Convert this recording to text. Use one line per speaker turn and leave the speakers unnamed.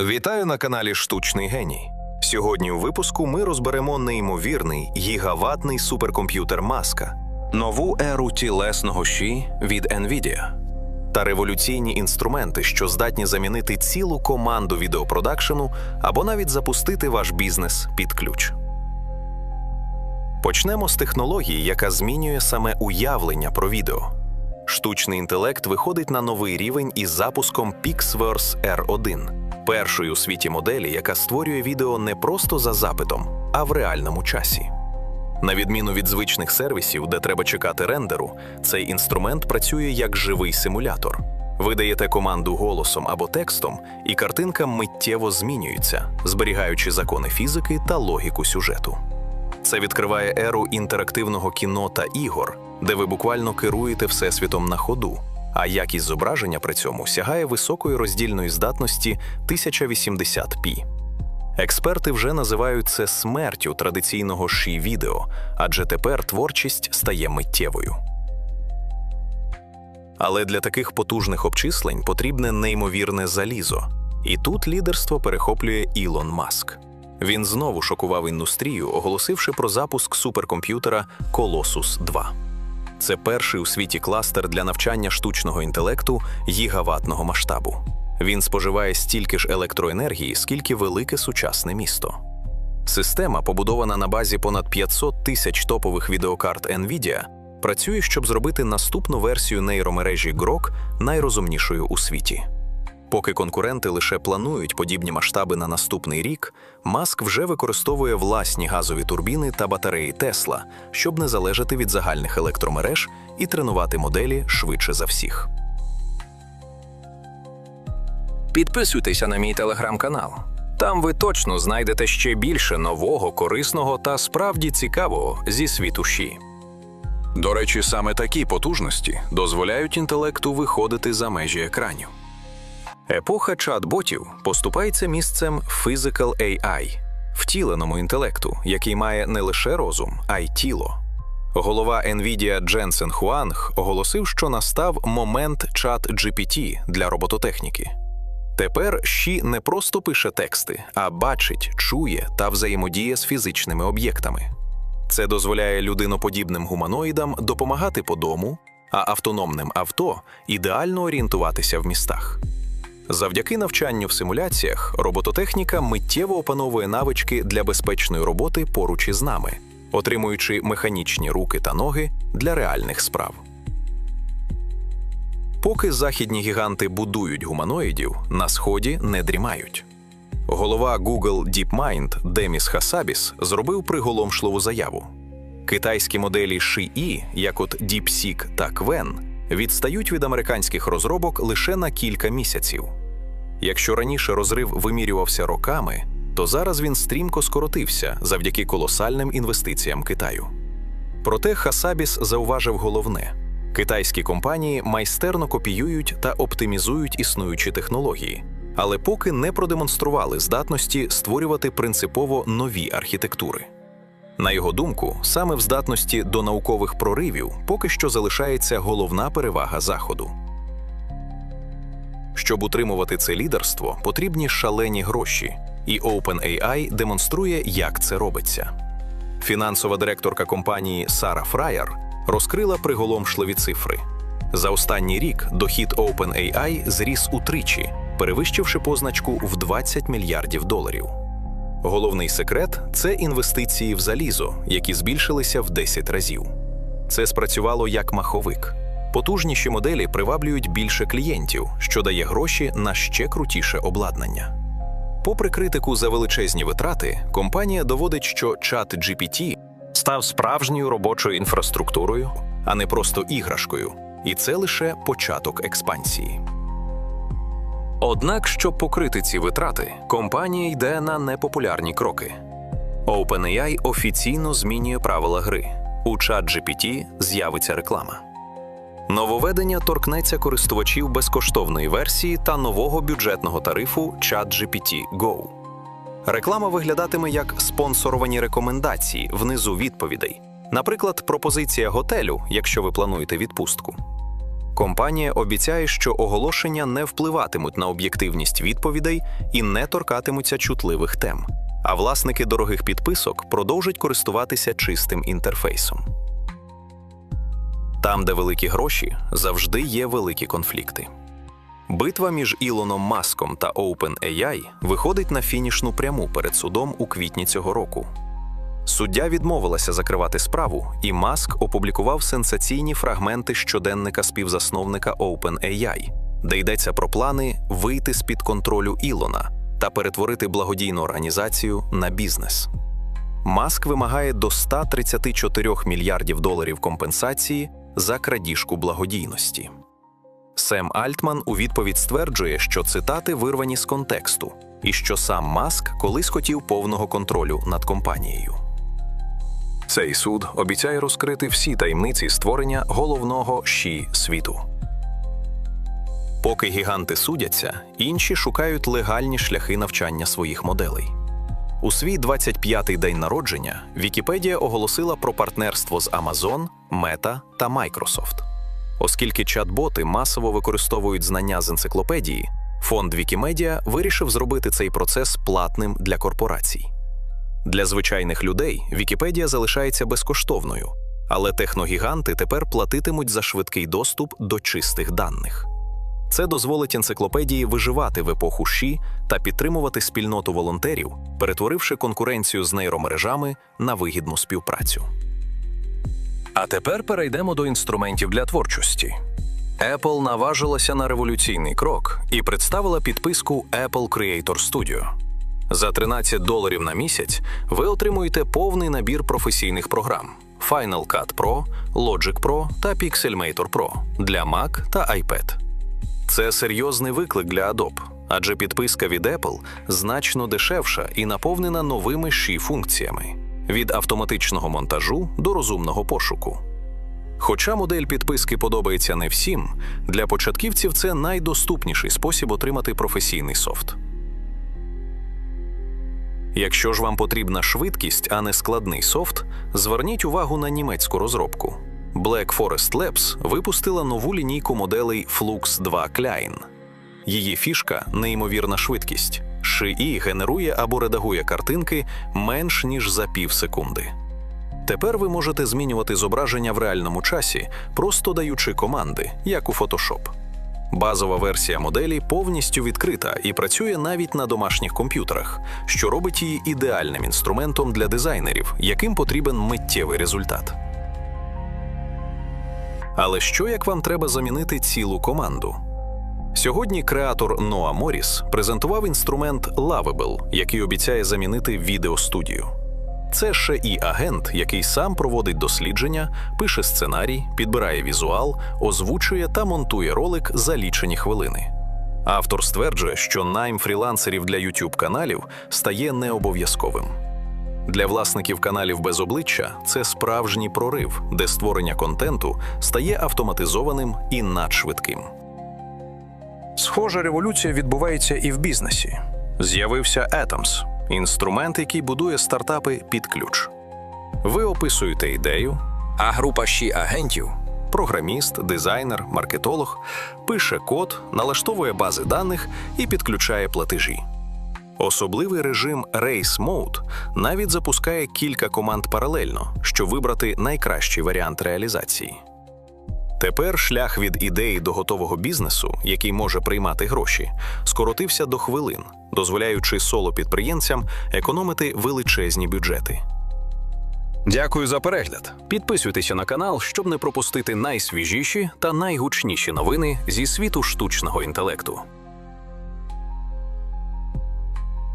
Вітаю на каналі Штучний геній. Сьогодні у випуску ми розберемо неймовірний гігаватний суперкомп'ютер Маска, нову еру тілесного щі від NVIDIA та революційні інструменти, що здатні замінити цілу команду відеопродакшену або навіть запустити ваш бізнес під ключ. Почнемо з технології, яка змінює саме уявлення про відео. Штучний інтелект виходить на новий рівень із запуском Pixverse R1, першої у світі моделі, яка створює відео не просто за запитом, а в реальному часі. На відміну від звичних сервісів, де треба чекати рендеру, цей інструмент працює як живий симулятор. Ви даєте команду голосом або текстом, і картинка миттєво змінюється, зберігаючи закони фізики та логіку сюжету. Це відкриває еру інтерактивного кіно та ігор, де ви буквально керуєте всесвітом на ходу, а якість зображення при цьому сягає високої роздільної здатності 1080p. Експерти вже називають це смертю традиційного ші відео, адже тепер творчість стає миттєвою. Але для таких потужних обчислень потрібне неймовірне залізо. І тут лідерство перехоплює Ілон Маск. Він знову шокував індустрію, оголосивши про запуск суперкомп'ютера Colossus 2. Це перший у світі кластер для навчання штучного інтелекту гігаватного масштабу. Він споживає стільки ж електроенергії, скільки велике сучасне місто. Система, побудована на базі понад 500 тисяч топових відеокарт NVIDIA, працює, щоб зробити наступну версію нейромережі Grok найрозумнішою у світі. Поки конкуренти лише планують подібні масштаби на наступний рік, Маск вже використовує власні газові турбіни та батареї Тесла, щоб не залежати від загальних електромереж і тренувати моделі швидше за всіх.
Підписуйтеся на мій телеграм-канал. Там ви точно знайдете ще більше нового, корисного та справді цікавого зі світу щі.
До речі, саме такі потужності дозволяють інтелекту виходити за межі екранів. Епоха чат-ботів поступається місцем Physical AI – втіленому інтелекту, який має не лише розум, а й тіло. Голова NVIDIA Дженсен Хуанг оголосив, що настав момент чат GPT для робототехніки. Тепер Ші не просто пише тексти, а бачить, чує та взаємодіє з фізичними об'єктами. Це дозволяє людиноподібним гуманоїдам допомагати по дому, а автономним авто ідеально орієнтуватися в містах. Завдяки навчанню в симуляціях робототехніка миттєво опановує навички для безпечної роботи поруч із нами, отримуючи механічні руки та ноги для реальних справ. Поки західні гіганти будують гуманоїдів, на сході не дрімають. Голова Google DeepMind Деміс Хасабіс зробив приголомшливу заяву. Китайські моделі Шиї, як от DeepSeek та Qwen, відстають від американських розробок лише на кілька місяців. Якщо раніше розрив вимірювався роками, то зараз він стрімко скоротився завдяки колосальним інвестиціям Китаю. Проте Хасабіс зауважив головне: китайські компанії майстерно копіюють та оптимізують існуючі технології, але поки не продемонстрували здатності створювати принципово нові архітектури. На його думку, саме в здатності до наукових проривів поки що залишається головна перевага Заходу. Щоб утримувати це лідерство, потрібні шалені гроші, і OpenAI демонструє, як це робиться. Фінансова директорка компанії Сара Фраєр розкрила приголомшливі цифри. За останній рік дохід OpenAI зріс утричі, перевищивши позначку в 20 мільярдів доларів. Головний секрет це інвестиції в залізо, які збільшилися в 10 разів. Це спрацювало як маховик. Потужніші моделі приваблюють більше клієнтів, що дає гроші на ще крутіше обладнання. Попри критику за величезні витрати, компанія доводить, що чат GPT став справжньою робочою інфраструктурою, а не просто іграшкою, і це лише початок експансії. Однак, щоб покрити ці витрати, компанія йде на непопулярні кроки. OpenAI офіційно змінює правила гри. У ChatGPT з'явиться реклама. Нововведення торкнеться користувачів безкоштовної версії та нового бюджетного тарифу ChatGPT Go. Реклама виглядатиме як спонсоровані рекомендації внизу відповідей, наприклад, пропозиція готелю, якщо ви плануєте відпустку. Компанія обіцяє, що оголошення не впливатимуть на об'єктивність відповідей і не торкатимуться чутливих тем. А власники дорогих підписок продовжать користуватися чистим інтерфейсом. Там, де великі гроші, завжди є великі конфлікти. Битва між Ілоном Маском та OpenAI виходить на фінішну пряму перед судом у квітні цього року. Суддя відмовилася закривати справу, і Маск опублікував сенсаційні фрагменти щоденника співзасновника OpenAI, де йдеться про плани вийти з-під контролю Ілона та перетворити благодійну організацію на бізнес. Маск вимагає до 134 мільярдів доларів компенсації за крадіжку благодійності. Сем Альтман у відповідь стверджує, що цитати вирвані з контексту, і що сам Маск колись хотів повного контролю над компанією. Цей суд обіцяє розкрити всі таємниці створення головного щі світу. Поки гіганти судяться, інші шукають легальні шляхи навчання своїх моделей. У свій 25-й день народження Вікіпедія оголосила про партнерство з Amazon, Meta та Microsoft. Оскільки чат-боти масово використовують знання з енциклопедії, фонд Вікімедіа вирішив зробити цей процес платним для корпорацій. Для звичайних людей Вікіпедія залишається безкоштовною, але техногіганти тепер платитимуть за швидкий доступ до чистих даних. Це дозволить енциклопедії виживати в епоху ШІ та підтримувати спільноту волонтерів, перетворивши конкуренцію з нейромережами на вигідну співпрацю.
А тепер перейдемо до інструментів для творчості. Apple наважилася на революційний крок і представила підписку Apple Creator Studio. За 13 доларів на місяць ви отримуєте повний набір професійних програм Final Cut Pro, Logic Pro та Pixelmator Pro для Mac та iPad. Це серйозний виклик для Adobe, адже підписка від Apple значно дешевша і наповнена новими ші функціями від автоматичного монтажу до розумного пошуку. Хоча модель підписки подобається не всім, для початківців це найдоступніший спосіб отримати професійний софт. Якщо ж вам потрібна швидкість, а не складний софт, зверніть увагу на німецьку розробку. Black Forest Labs випустила нову лінійку моделей Flux 2 Klein. Її фішка неймовірна швидкість. Шиї генерує або редагує картинки менш ніж за пів секунди. Тепер ви можете змінювати зображення в реальному часі, просто даючи команди, як у Photoshop. Базова версія моделі повністю відкрита і працює навіть на домашніх комп'ютерах, що робить її ідеальним інструментом для дизайнерів, яким потрібен миттєвий результат. Але що як вам треба замінити цілу команду? Сьогодні креатор Ноа Моріс презентував інструмент Lovable, який обіцяє замінити відеостудію. Це ще і агент, який сам проводить дослідження, пише сценарій, підбирає візуал, озвучує та монтує ролик за лічені хвилини. Автор стверджує, що найм фрілансерів для youtube каналів стає необов'язковим. Для власників каналів без обличчя це справжній прорив, де створення контенту стає автоматизованим і надшвидким. Схожа революція відбувається і в бізнесі.
З'явився Atoms – інструмент, який будує стартапи під ключ. Ви описуєте ідею,
А група щі агентів
програміст, дизайнер, маркетолог пише код, налаштовує бази даних і підключає платежі. Особливий режим Race Mode навіть запускає кілька команд паралельно, щоб вибрати найкращий варіант реалізації. Тепер шлях від ідеї до готового бізнесу, який може приймати гроші, скоротився до хвилин, дозволяючи соло-підприємцям економити величезні бюджети.
Дякую за перегляд. Підписуйтеся на канал, щоб не пропустити найсвіжіші та найгучніші новини зі світу штучного інтелекту.